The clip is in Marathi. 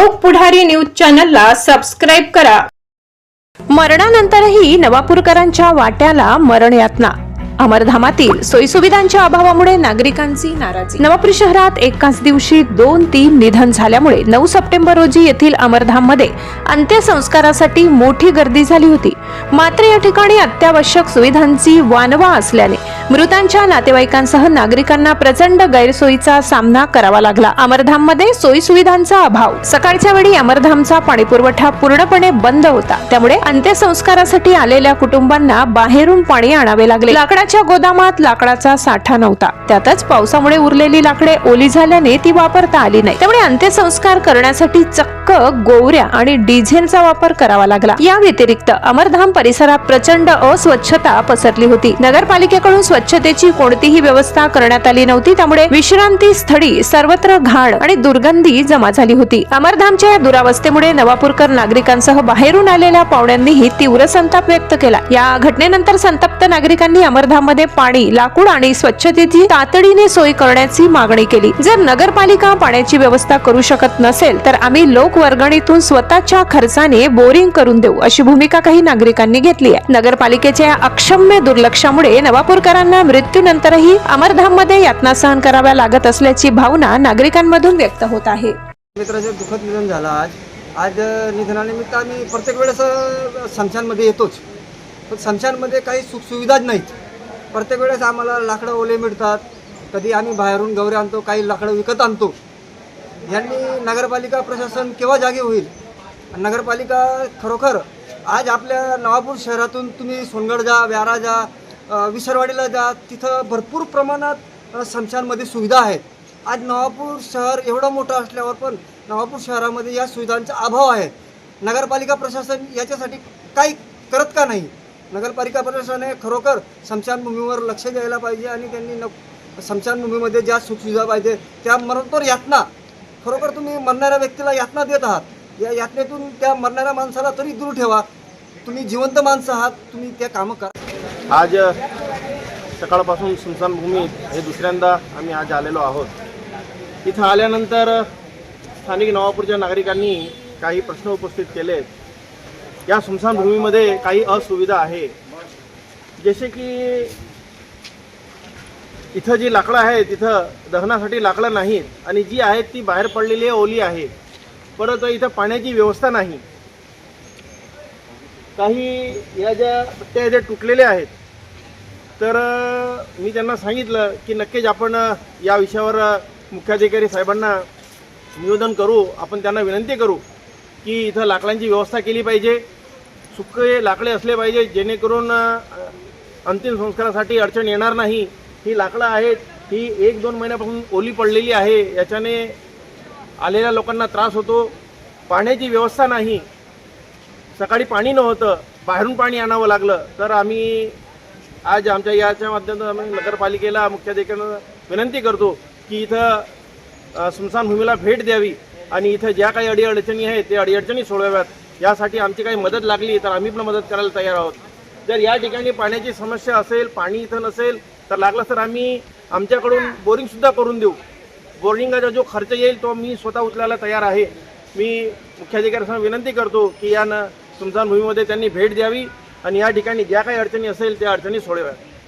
लोक पुढारी न्यूज चॅनलला सबस्क्राईब करा. मरणानंतरही नवापूरकरांच्या वाट्याला मरण यातना अमरधामातील सोयीसुविधांच्या अभावामुळे नागरिकांची नाराजी. नवापूर शहरात एकाच दिवशी दोन तीन निधन झाल्यामुळे नऊ सप्टेंबर रोजी येथील अमरधाममध्ये अंत्यसंस्कारासाठी मोठी गर्दी झाली होती. मात्र या ठिकाणी अत्यावश्यक सुविधांची वानवा असल्याने मृतांच्या नातेवाईकांसह नागरिकांना प्रचंड गैरसोयीचा सामना करावा लागला. अमरधाममध्ये सोयी सुविधांचा अभाव. सकाळच्या वेळी अमरधामचा पाणीपुरवठा पूर्णपणे बंद होता. त्यामुळे अंत्यसंस्कारासाठी आलेल्या कुटुंबांना बाहेरून पाणी आणावे लागले. लाकडाच्या गोदामात लाकडाचा साठा नव्हता. त्यातच पावसामुळे उरलेली लाकडे ओली झाल्याने ती वापरता आली नाही. त्यामुळे अंत्यसंस्कार करण्यासाठी चक्क गोवऱ्या आणि डिझेलचा वापर करावा लागला. या व्यतिरिक्त अमरधाम परिसरात प्रचंड अस्वच्छता पसरली होती. नगरपालिकेकडून स्वच्छतेची कोणतीही व्यवस्था करण्यात आली नव्हती. त्यामुळे विश्रांती स्थळी सर्वत्र घाण आणि दुर्गंधी जमा झाली होती. अमरधामच्या या दुरावस्थेमुळे नवापूरकर नागरिकांसह बाहेरून आलेल्या पाहुण्यांनीही तीव्र संताप व्यक्त केला. या घटनेनंतर संतप्त नागरिकांनी अमरधाममध्ये पाणी लाकूड आणि स्वच्छतेची तातडीने सोय करण्याची मागणी केली. जर नगरपालिका पाण्याची व्यवस्था करू शकत नसेल तर आम्ही लोकवर्गणीतून स्वतःच्या खर्चाने बोरिंग करून देऊ अशी भूमिका काही नागरिकांनी घेतली आहे. नगरपालिकेच्या अक्षम्य दुर्लक्षामुळे नवापूरकर जनावरांना मृत्यूनंतरही अमरधाममध्ये यातना सहन कराव्या लागत असल्याची भावना नागरिकांमधून व्यक्त होत आहे. मित्राचे दुःखद निधन झालं आज. आज निधनानिमित्त आम्ही प्रत्येक वेळेस समशानमध्ये येतोच. पण समशानमध्ये काही सुखसुविधाच नाहीत. प्रत्येक वेळेस आम्हाला लाकडं ओले मिळतात. कधी आम्ही बाहेरून गवरे आणतो काही लाकडं विकत आणतो. यांनी नगरपालिका प्रशासन केव्हा जागे होईल? नगरपालिका खरोखर आज आपल्या नवापूर शहरातून तुम्ही सोनगड जा व्यारा जा विसरवाडीला जा. तिथं भरपूर प्रमाणात समशानमध्ये सुविधा आहेत. आज नवापूर शहर एवढं मोठं असल्यावर पण नवापूर शहरामध्ये या सुविधांचा अभाव आहे. नगरपालिका प्रशासन याच्यासाठी काही करत का नाही? नगरपालिका प्रशासनाने खरोखर समशानभूमीवर लक्ष द्यायला पाहिजे आणि त्यांनी न समशानभूमीमध्ये ज्या सुखसुविधा पाहिजे त्या मरणतोर यातना खरोखर तुम्ही मरणाऱ्या व्यक्तीला यातना देत आहात. या यातनेतून त्या मरणाऱ्या माणसाला तरी दूर ठेवा. तुम्ही जिवंत माणसं आहात तुम्ही त्या कामं करा. आज सकाळपासून स्मशानभूमीत हे दुसऱ्यांदा आम्ही आज आलेलो आहोत. इथं आल्यानंतर स्थानिक नवापूरच्या नागरिकांनी काही प्रश्न उपस्थित केले. या स्मशानभूमीमध्ये काही असुविधा आहे. जसे की इथं जी लाकडं आहेत तिथं दहनासाठी लाकडं नाहीत आणि जी आहेत ती बाहेर पडलेली आहे ओली आहे. परत इथं पाण्याची व्यवस्था नाही. काही या ज्या पट्ट्या ज्या तुटलेल्या आहेत. तर मी त्यांना सांगितलं की नक्कीच आपण या विषयावर मुख्याधिकारी साहेबांना निवेदन करू. आपण त्यांना विनंती करू की इथं लाकडांची व्यवस्था केली पाहिजे. सुके लाकडे असले पाहिजे जेणेकरून अंतिम संस्कारासाठी अडचण येणार नाही. ही लाकडं आहेत ही एक दोन महिन्यापासून ओली पडलेली आहे. याच्याने आलेल्या लोकांना त्रास होतो. पाण्याची व्यवस्था नाही. सकाळी पाणी नव्हतं. बाहेरून पाणी आणावं लागलं. तर आम्ही आज आमच्या याच्या माध्यमातून आम्ही नगरपालिकेला मुख्याधिकाऱ्यांना विनंती करतो की इथं अ, स्मशानभूमीला भेट द्यावी आणि इथं ज्या काही अडीअडचणी आहेत ते अडीअडचणी सोडवाव्यात. यासाठी आमची काही मदत लागली तर आम्ही पण मदत करायला तयार आहोत. जर या ठिकाणी पाण्याची समस्या असेल पाणी इथं नसेल तर लागलं तर आम्ही आमच्याकडून बोरिंगसुद्धा करून देऊ. बोरिंगाचा जो खर्च येईल तो मी स्वतः उचलायला तयार आहे. मी मुख्याधिकाऱ्यांना विनंती करतो की या न स्मशानभूमीमध्ये त्यांनी भेट द्यावी. आणि या ठिकाणी ज्या काही अडचणी असेल त्या अडचणी सोडव्यात